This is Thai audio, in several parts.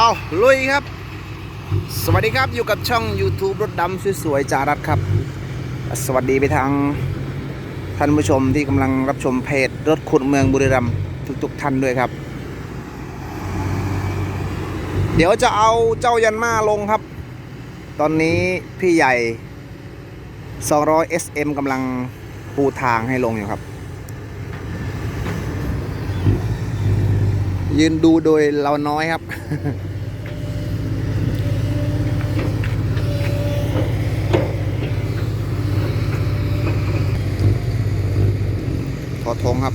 เอาลุยครับ สวัสดีครับอยู่กับช่อง YouTube รถดำสวยๆจารัดครับ สวัสดีไปทางท่านผู้ชมที่กำลังรับชมเพจรถขุดเมืองบุรีรัมย์ทุกๆท่านด้วยครับ เดี๋ยวจะเอาเจ้ายันมาลงครับ ตอนนี้พี่ใหญ่ 200 SM กำลังปูทางให้ลงอยู่ครับ ยืนดูโดยเราน้อยครับ ถอด ทงครับ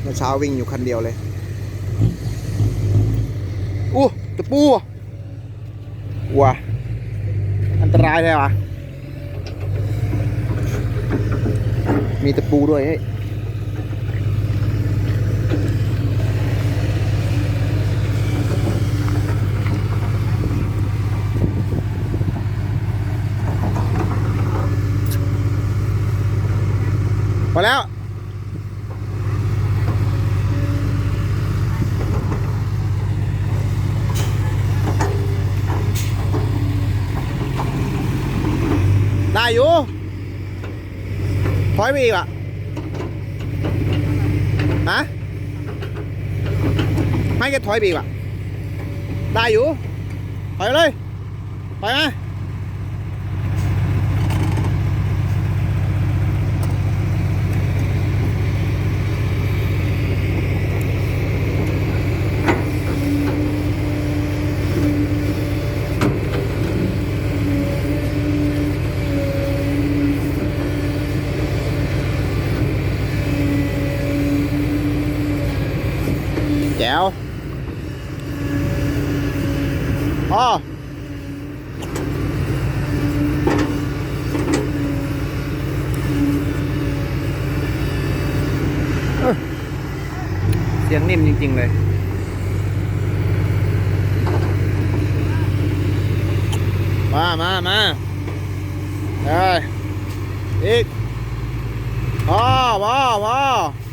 เมื่อเช้าวิ่งอยู่คันเดียวเลยอู้ตะปูว่ะว้าอันตรายเลยวะมีตะปูด้วยเฮ้ย แล้ว ได้อยู่ถอยไปอีกอะฮะให้แกถอยไปอีกอะได้อยู่ถอยไปเลยไปไหมแนิ่มจริง ๆ เลยมามามาเอ้ยอีกพ่อพ่อพ่อไอเราว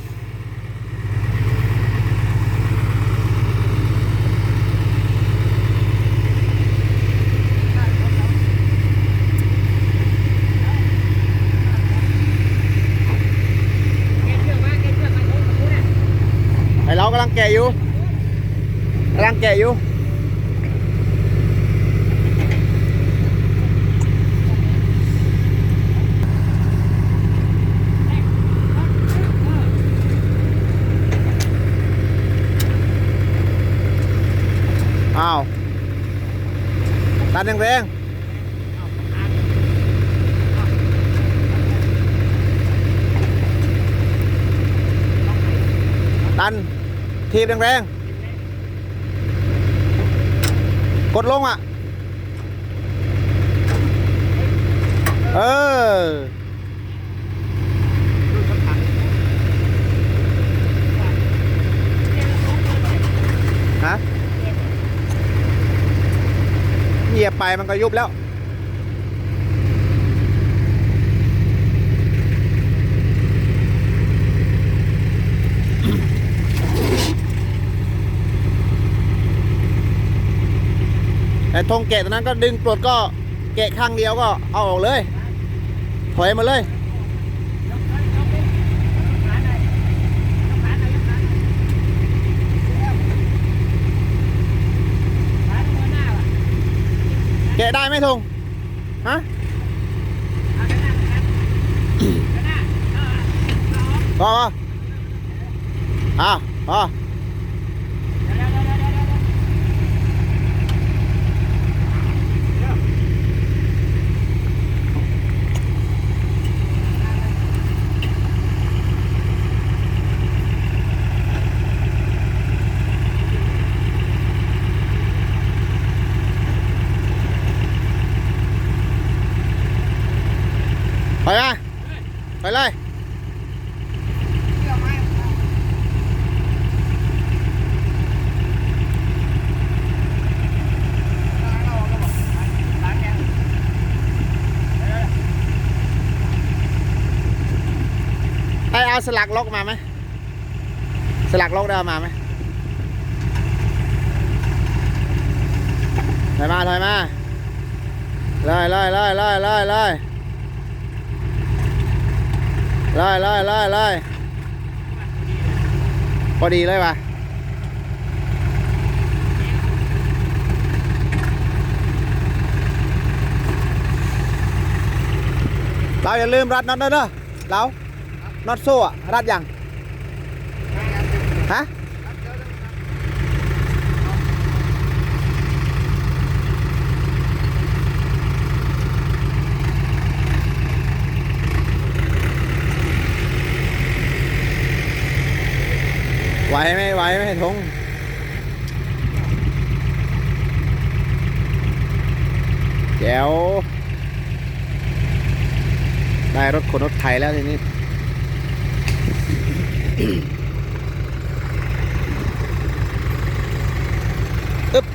ำลังแกะอยู่กำลั ทีบแรงๆ กดลงอะ เออ ฮะ เหยียบไปมันก็ยุบแล้ว ไอ้ธงแกะตรงนั้นก็ดึงปลดก็แกะข้างเดียวก็เอาออกเลย ถอยมาเลยแกะได้ไหมธงฮะพอปะอะพอ ไปมาไปเลยไปเอาสลักล็อกมาไหมสลักล็อกได้มาไหมถอยมาถอยมาเลยเลยเลยเลยเลยเลย ไลยเลยเลยเลยพอดีเลยป่ะเราอย่าลืมรัดน็อตด้วยเนอะเราน็อตโซ่รัดยังฮะ ไหวไหมไหวไหมทงแจ๋วได้รถขนรถไทยแล้วทีนี้ อึ๊บ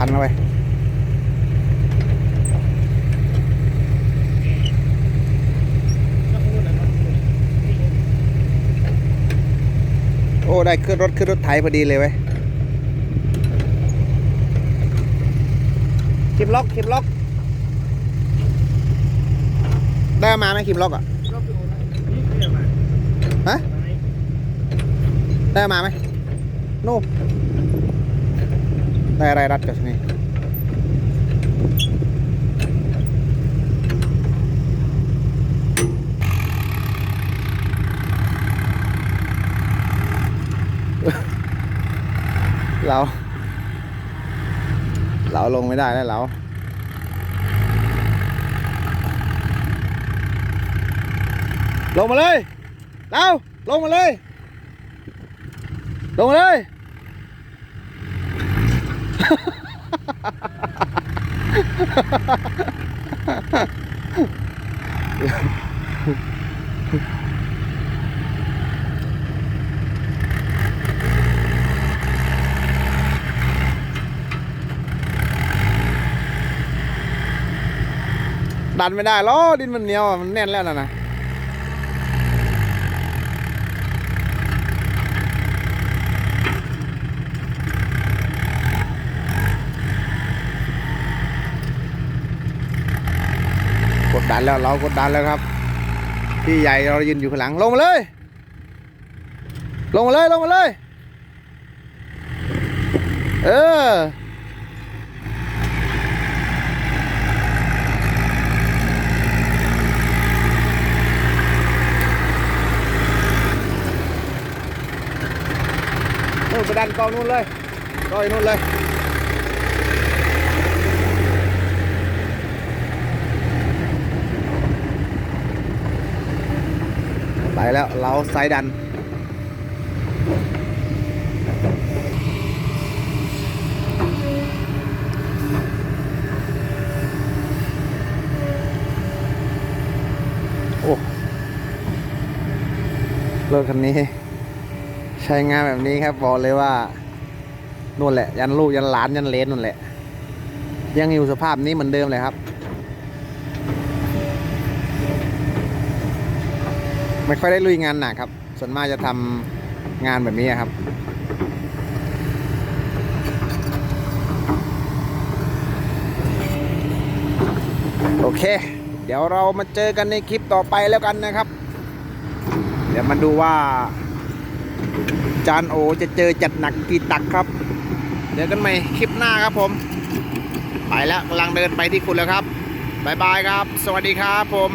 ทันแล้วไปโอ้ ได้ขึ้นรถขึ้นรถไถพอดีเลยเว้ยคิมล็อกคิมล็อก ได้มาไหมคิมล็อกอะฮะได้มาไหมนู่ได้อะไรรัดกับนี่ เราเราลงไม่ได้แล้วเราลงมาเลยเราลงมาเลย ลงมาเลย ดันไม่ได้ล้อดินมันเหนียวมันแน่นแล้วนะนะกดดันแล้วเรากดดันแล้วครับพี่ใหญ่เรายืนอยู่ข้างหลังลงมาเลย ลงมาเลยลงมาเลย เออ นู่นไป ดันกองนู่นเลยรออยู่นู่นเลยไปแล้วเราไซด์ดันโอ้รถคันนี้ ใช้งานแบบนี้ครับบอกเลยว่านู่นแหละ ยันลูกยันหลานยันเลนนู่นแหละ ยังอยู่สภาพนี้เหมือนเดิมเลยครับ ไม่ค่อยได้ลุยงานหนักครับ ส่วนมากจะทำงานแบบนี้ครับโอเค เดี๋ยวเรามาเจอกันในคลิปต่อไปแล้วกันนะครับ เดี๋ยวมาดูว่า จานโอจะเจอจัดหนักกี่ตักครับ เดี๋ยวกันใหม่คลิปหน้าครับผม ไปแล้วกำลังเดินไปที่คุณแล้วครับบายบายครับ สวัสดีครับผม